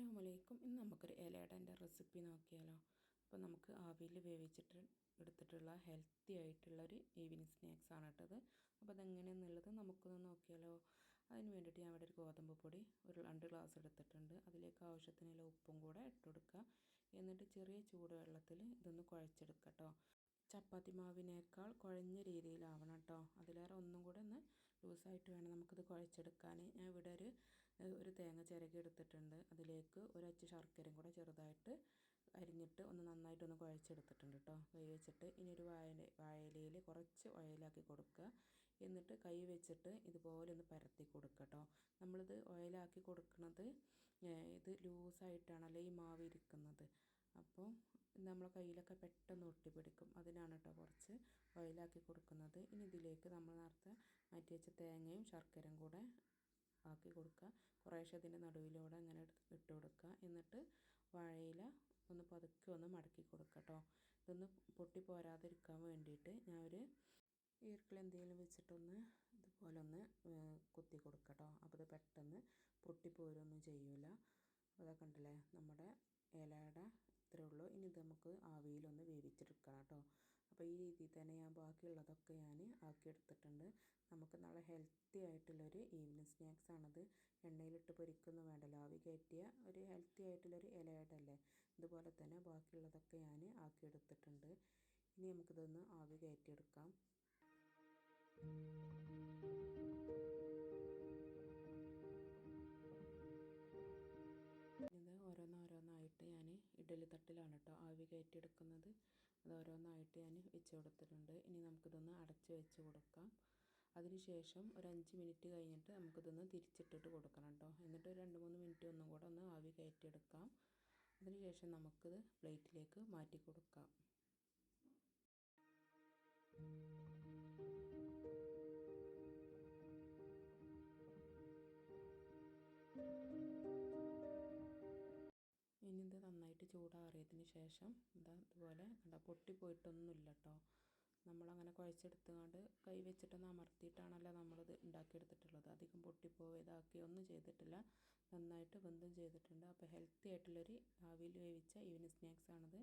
അസ്സാം വലൈക്കും ഇന്ന് നമുക്കൊരു ഇലയടന്റെ റെസിപ്പി നോക്കിയാലോ. അപ്പോൾ നമുക്ക് ആവിയിൽ വേവിച്ചിട്ട് എടുത്തിട്ടുള്ള ഹെൽത്തി ആയിട്ടുള്ളൊരു ഈവനിങ് സ്നാക്സ് ആണ് കേട്ടത് അപ്പോൾ അതെങ്ങനെയാണെന്നുള്ളത് നമുക്കൊന്ന് നോക്കിയാലോ. അതിന് വേണ്ടിയിട്ട് ഞാൻ ഇവിടെ ഒരു ഗോതമ്പ് പൊടി ഒരു രണ്ട് ഗ്ലാസ് എടുത്തിട്ടുണ്ട്. അതിലേക്ക് ആവശ്യത്തിനുള്ള ഉപ്പും കൂടെ ഇട്ട് കൊടുക്കുക. എന്നിട്ട് ചെറിയ ചൂടുവെള്ളത്തിൽ ഇതൊന്ന് കുഴച്ചെടുക്കുക കേട്ടോ. ചപ്പാത്തി മാവിനേക്കാൾ കുഴഞ്ഞ രീതിയിലാവണം കേട്ടോ. അതിലേറെ ഒന്നും കൂടെ ഒന്ന് ലൂസായിട്ട് വേണം നമുക്കിത് കുഴച്ചെടുക്കാൻ. ഞാൻ ഇവിടെ ഒരു ഒരു തേങ്ങ ചിരകി എടുത്തിട്ടുണ്ട്. അതിലേക്ക് ഒരച്ച് ശർക്കരയും കൂടെ ചെറുതായിട്ട് അരിഞ്ഞിട്ട് ഒന്ന് നന്നായിട്ട് ഒന്ന് കുഴച്ചെടുത്തിട്ടുണ്ട് കേട്ടോ കൈ വെച്ചിട്ട് ഇനി ഒരു വായ വായലയിൽ കുറച്ച് ഓയിലാക്കി കൊടുക്കുക. എന്നിട്ട് കൈ വെച്ചിട്ട് ഇതുപോലെ ഒന്ന് പരത്തി കൊടുക്കുക കേട്ടോ നമ്മളിത് ഓയിലാക്കി കൊടുക്കുന്നത് ഇത് ലൂസായിട്ടാണല്ലോ ഈ മാവ് ഇരിക്കുന്നത്. അപ്പോൾ നമ്മളെ കയ്യിലൊക്കെ പെട്ടെന്ന് ഒട്ടിപ്പിടിക്കും. അതിനാണ് കേട്ടോ കുറച്ച് ഓയിലാക്കി കൊടുക്കുന്നത്. ഇനി ഇതിലേക്ക് നമ്മൾ നേരത്തെ മാറ്റി വെച്ച തേങ്ങയും ശർക്കരയും കൂടെ ആക്കി കൊടുക്കുക. കുറേശ്ശെ അതിന്റെ നടുവിലൂടെ അങ്ങനെ ഇട്ട് കൊടുക്കുക. എന്നിട്ട് വാഴയില ഒന്ന് പതുക്കെ ഒന്ന് മടക്കി കൊടുക്കുക കേട്ടോ. ഇതൊന്ന് പൊട്ടി പോരാതിരിക്കാൻ വേണ്ടിയിട്ട് ഞാൻ ഒരു ഈർക്കിൽ എന്തെങ്കിലും വെച്ചിട്ടൊന്ന് ഇതുപോലെ ഒന്ന് കുത്തി കൊടുക്കുക കേട്ടോ. അപ്പോൾ ഇത് പെട്ടെന്ന് പൊട്ടിപ്പോരൊന്നും ചെയ്യൂല. അതൊക്കെ കണ്ടില്ലേ? നമ്മുടെ ഇലയുടെ ഇത്രയേ ഉള്ളൂ. ഇനി ഇത് നമുക്ക് ആവിയിലൊന്ന് വേവിച്ചെടുക്കണം കേട്ടോ. അപ്പോൾ ഈ രീതിയിൽ തന്നെ ഞാൻ ബാക്കിയുള്ളതൊക്കെ ഞാൻ ആക്കിയെടുത്തിട്ടുണ്ട്. നമുക്ക് നാളെ ഹെൽത്തി ആയിട്ടുള്ളൊരു ഈവനിങ് സ്നാക്സ് ആണത് എണ്ണയിലിട്ട് പൊരിക്കൊന്നും വേണ്ടല്ലോ ആവി കയറ്റിയ ഒരു ഹെൽത്തി ആയിട്ടുള്ളൊരു ഇലയടല്ലേ? ഇതുപോലെ തന്നെ ബാക്കിയുള്ളതൊക്കെ ഞാൻ ആക്കിയെടുത്തിട്ടുണ്ട്. ഇനി നമുക്കിതൊന്ന് ആവി കയറ്റിയെടുക്കാം. ഇത് ഓരോന്നോരോന്നായിട്ട് ഞാൻ ഇഡലി തട്ടിലാണ് കേട്ടോ ആവി കയറ്റിയെടുക്കുന്നത്. അത് ഓരോന്നായിട്ട് ഞാൻ വെച്ച് കൊടുത്തിട്ടുണ്ട്. ഇനി നമുക്കിതൊന്ന് അടച്ച് വെച്ച് കൊടുക്കാം. അതിനുശേഷം ഒരു അഞ്ച് മിനിറ്റ് കഴിഞ്ഞിട്ട് നമുക്കിതൊന്ന് തിരിച്ചിട്ടിട്ട് കൊടുക്കണം കേട്ടോ എന്നിട്ട് ഒരു രണ്ട് മൂന്ന് മിനിറ്റ് ഒന്നും കൂടെ ഒന്ന് ആവി കയറ്റിയെടുക്കാം. അതിനുശേഷം നമുക്കിത് പ്ലേറ്റിലേക്ക് മാറ്റി കൊടുക്കാം. ചൂടാറിയതിന് ശേഷം ഇതാ ഇതുപോലെ കണ്ട പൊട്ടിപ്പോയിട്ടൊന്നുമില്ല കേട്ടോ നമ്മളങ്ങനെ കുഴച്ചെടുത്തുകൊണ്ട് കൈ വെച്ചിട്ടൊന്ന് അമർത്തിയിട്ടാണല്ലോ നമ്മളിത് ഉണ്ടാക്കിയെടുത്തിട്ടുള്ളത്. അധികം പൊട്ടിപ്പോയതാക്കി ഒന്നും ചെയ്തിട്ടില്ല. നന്നായിട്ട് വെന്തും ചെയ്തിട്ടുണ്ട്. അപ്പോൾ ഹെൽത്തി ആയിട്ടുള്ളൊരു ആവിയിൽ വേവിച്ച ഈവനിങ് ആണിത്.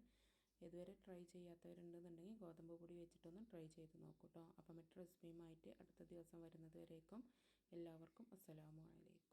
ഇതുവരെ ട്രൈ ചെയ്യാത്തവരുണ്ടെന്നുണ്ടെങ്കിൽ ഗോതമ്പ് പൊടി വെച്ചിട്ടൊന്ന് ട്രൈ ചെയ്ത് നോക്കൂ കേട്ടോ. അപ്പം മറ്റു റെസിപ്പിയുമായിട്ട് അടുത്ത ദിവസം വരുന്നത് വരേക്കും എല്ലാവർക്കും അസ്സലാമു അലൈക്കും.